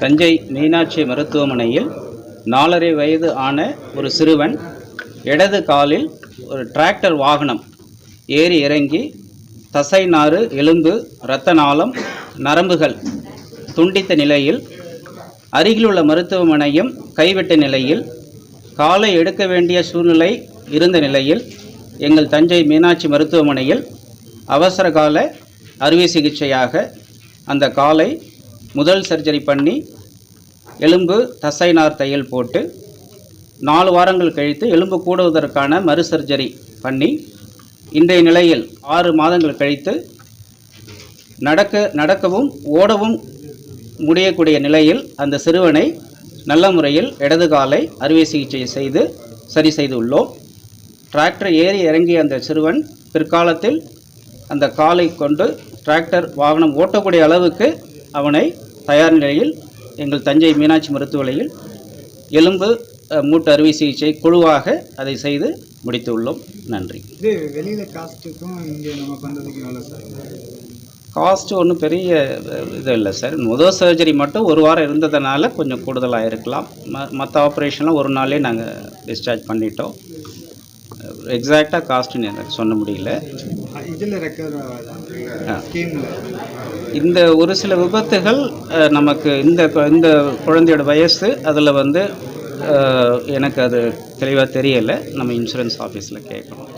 தஞ்சை மீனாட்சி மருத்துவமனையில் நாலரை வயது ஆன ஒரு சிறுவன் இடது காலில் ஒரு டிராக்டர் வாகனம் ஏறி இறங்கி தசை நாறு எலும்பு இரத்த நாளம் நரம்புகள் துண்டித்த நிலையில் அருகிலுள்ள மருத்துவமனையும் கைவிட்ட நிலையில் காலை எடுக்க வேண்டிய சூழ்நிலை இருந்த நிலையில் எங்கள் தஞ்சை மீனாட்சி மருத்துவமனையில் அவசர கால அறுவை சிகிச்சையாக அந்த காலை முதல் சர்ஜரி பண்ணி எலும்பு தசைநார் தையல் போட்டு நாலு வாரங்கள் கழித்து எலும்பு கூடுவதற்கான மறு சர்ஜரி பண்ணி இன்றைய நிலையில் ஆறு மாதங்கள் கழித்து நடக்க நடக்கவும் ஓடவும் முடியக்கூடிய நிலையில் அந்த சிறுவனை நல்ல முறையில் இடது காலை அறுவை சிகிச்சை செய்து சரி செய்துள்ளோம். டிராக்டர் ஏறி இறங்கிய அந்த சிறுவன் பிற்காலத்தில் அந்த காலை கொண்டு டிராக்டர் வாகனம் ஓட்டக்கூடிய அளவுக்கு அவனை தயார் நிலையில் எங்கள் தஞ்சை மீனாட்சி மருத்துவமனையில் எலும்பு மூட்டு அறுவை சிகிச்சை குழுவாக அதை செய்து முடித்து உள்ளோம் நன்றி. இது வெளியில காஸ்ட்டுக்கும் இங்கே நம்ம பண்றதுக்கும் எவ்வளோ சார் காஸ்ட் ஒன்றும் பெரிய இது இல்லை சார் முதல் சர்ஜரி மட்டும் ஒரு வாரம் இருந்ததுனால கொஞ்சம் கூடுதலாக இருக்கலாம். ம மற்ற ஆப்ரேஷன்லாம் ஒரு நாளே நாங்கள் டிஸ்சார்ஜ் பண்ணிட்டோம். எக்ஸாக்டாக காஸ்ட்டுன்னு எனக்கு சொல்ல முடியல. இந்த ஒரு சில விபத்துகள் நமக்கு இந்த இந்த குழந்தையோட வயசு அதில் வந்து எனக்கு அது தெளிவாக தெரியலை. நம்ம இன்சூரன்ஸ் ஆஃபீஸில் கேட்கணும்.